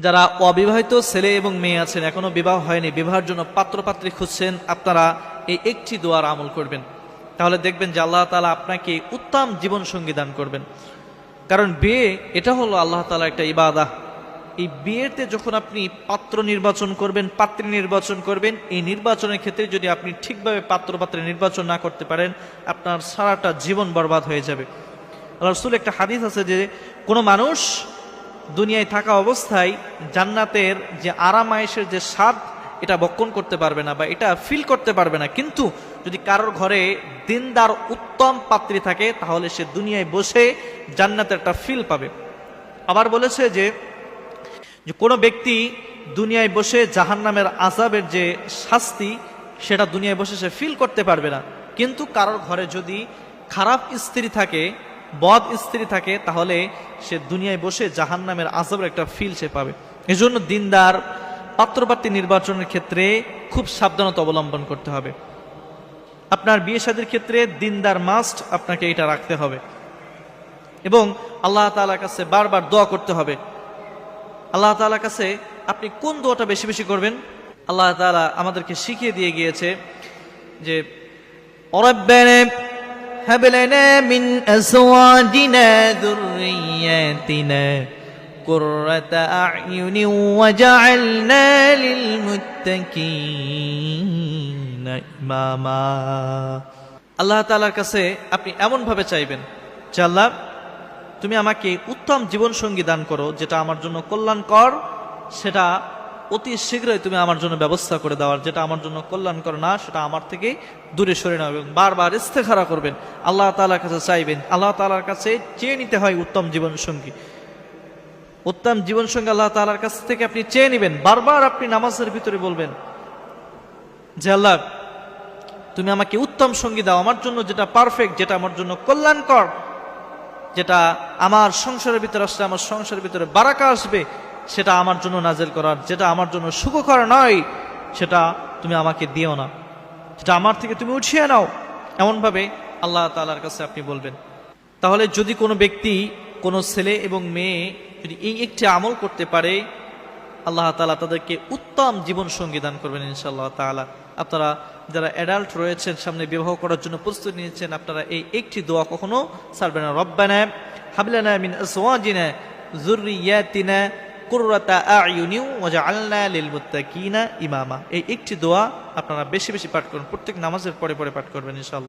যারা অবিবাহিত ছেলে এবং মেয়ে আছেন, এখনও বিবাহ হয়নি, বিবাহের জন্য পাত্রপাত্রী খুঁজছেন, আপনারা এই একটি দোয়ার আমল করবেন। তাহলে দেখবেন যে আল্লাহ তালা আপনাকে উত্তম জীবন সঙ্গী দান করবেন। কারণ বিয়ে, এটা হলো আল্লাহ তালা একটা ইবাদা। এই বিয়েতে যখন আপনি পাত্র নির্বাচন করবেন, পাত্রী নির্বাচন করবেন, এই নির্বাচনের ক্ষেত্রে যদি আপনি ঠিকভাবে পাত্র পাত্রী নির্বাচন না করতে পারেন, আপনার সারাটা জীবন বরবাদ হয়ে যাবে। রসুল একটা হাদিস আছে যে, কোনো মানুষ দুনিয়ায় থাকা অবস্থায় জান্নাতের যে আরাম আয়েসের যে স্বাদ, এটা বক্ষণ করতে পারবে না বা এটা ফিল করতে পারবে না। কিন্তু যদি কারোর ঘরে দিনদার উত্তম পাত্রী থাকে, তাহলে সে দুনিয়ায় বসে জান্নাতের একটা ফিল পাবে। আবার বলেছে যে কোনো ব্যক্তি দুনিয়ায় বসে জাহান্নামের আজাবের যে শাস্তি, সেটা দুনিয়ায় বসে সে ফিল করতে পারবে না। কিন্তু কারোর ঘরে যদি খারাপ স্ত্রী থাকে বদ স্ত্রী থাকে, তাহলে সে দুনিয়ায় বসে জাহান নামের আজবের একটা ফিল সে পাবে। এজন্য দিনদার, পাত্রপাত্রী নির্বাচনের ক্ষেত্রে খুব সাবধানতা অবলম্বন করতে হবে। আপনার বিয়ে সাদের ক্ষেত্রে দিনদার মাস্ট আপনাকে এটা রাখতে হবে। এবং আল্লাহ তালার কাছে বারবার দোয়া করতে হবে। আল্লাহ তালার কাছে আপনি কোন দোয়াটা বেশি বেশি করবেন? আল্লাহ তালা আমাদেরকে শিখিয়ে দিয়ে গিয়েছে যে অরব্যানে هب لنا من أزواجنا ذرياتنا قرة أعين وجعلنا للمتقين إماما আল্লাহ তাআলার কাছে আপনি এমনভাবে চাইবেন যে আল্লাহ তুমি আমাকে উত্তম জীবন সঙ্গী দান করো যেটা আমার জন্য কল্যাণকর সেটা অতি শীঘ্রই তুমি আমার জন্য ব্যবস্থা করে দেওয়ার যেটা আমার জন্য কল্যাণকর না, সেটা আমার থেকে দূরে সরে এবং বারবার ইস্তেখারা করবেন। আল্লাহ তাআলার কাছে চাইবেন। আল্লাহ তাআলার কাছে চেয়ে নিতে হয় উত্তম জীবন সঙ্গী উত্তম জীবন সঙ্গী আল্লাহ তাআলার কাছ থেকে আপনি চেয়ে নেবেন। বারবার আপনি নামাজের ভিতরে বলবেন যে, আল্লাহ, তুমি আমাকে উত্তম সঙ্গী দাও। আমার জন্য যেটা পারফেক্ট যেটা আমার জন্য কল্যাণকর, যেটা আমার সংসারের ভিতরে আসলে, আমার সংসারের ভিতরে বারাকা আসবে সেটা আমার জন্য নাজেল করার, যেটা আমার জন্য সুখকর নয়, সেটা তুমি আমাকে দিও না। সেটা আমার থেকে তুমি উঠিয়ে নাও। এমনভাবে আল্লাহ তাআলার কাছে আপনি বলবেন। তাহলে যদি কোনো ব্যক্তি, কোনো ছেলে এবং মেয়ে যদি এই একটি আমল করতে পারে, আল্লাহ তাআলা তাদেরকে উত্তম জীবন সঙ্গী দান করবেন ইনশাআল্লাহ তাআলা। আপনারা যারা অ্যাডাল্ট রয়েছেন, সামনে বিবাহ করার জন্য প্রস্তুতি নিয়েছেন, আপনারা এই একটি দোয়া কখনো ছাড়বেন না। রব্বানা হাবলানা মিন আজওয়াজিনা, যুররিয়াতিনা ইমামা। এই একটি দোয়া আপনারা বেশি বেশি পাঠ করুন। প্রত্যেক নামাজের পরে পরে পাঠ করবেন, ইনশাআল্লাহ।